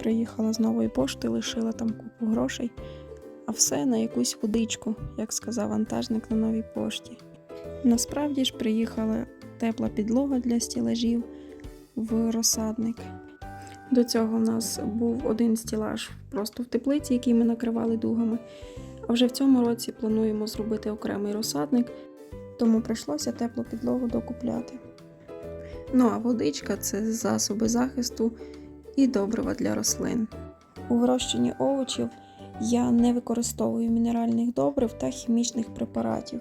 Приїхала з нової пошти, лишила там купу грошей, а все на якусь водичку, як сказав вантажник на новій пошті. Насправді ж приїхала тепла підлога для стілажів в розсадник. До цього в нас був один стілаж просто в теплиці, який ми накривали дугами. А вже в цьому році плануємо зробити окремий розсадник, тому прийшлося теплу підлогу докупляти. Ну а водичка це засоби захисту і добрива для рослин. У вирощенні овочів я не використовую мінеральних добрив та хімічних препаратів,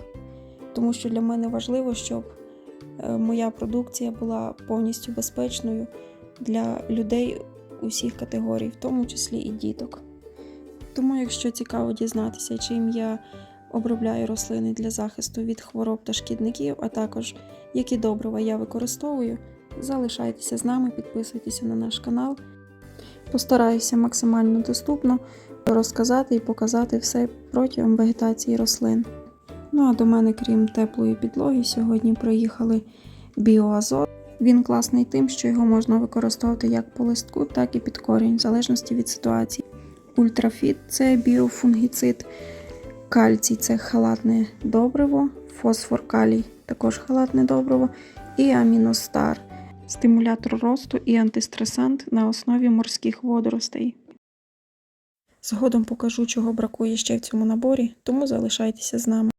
тому що для мене важливо, щоб е, моя продукція була повністю безпечною для людей усіх категорій, в тому числі і діток. Тому, якщо цікаво дізнатися, чим я обробляю рослини для захисту від хвороб та шкідників, а також які добрива я використовую, залишайтеся з нами, підписуйтеся на наш канал. Постараюся максимально доступно розказати і показати все протягом вегетації рослин. Ну а до мене, крім теплої підлоги, сьогодні приїхали біоазот. Він класний тим, що його можна використовувати як по листку, так і під корінь, в залежності від ситуації. Ультрафіт це біофунгіцид, кальцій це халатне добриво, фосфор калій також халатне добриво, і аміностар стимулятор росту і антистресант на основі морських водоростей. Згодом покажу, чого бракує ще в цьому наборі, тому залишайтеся з нами.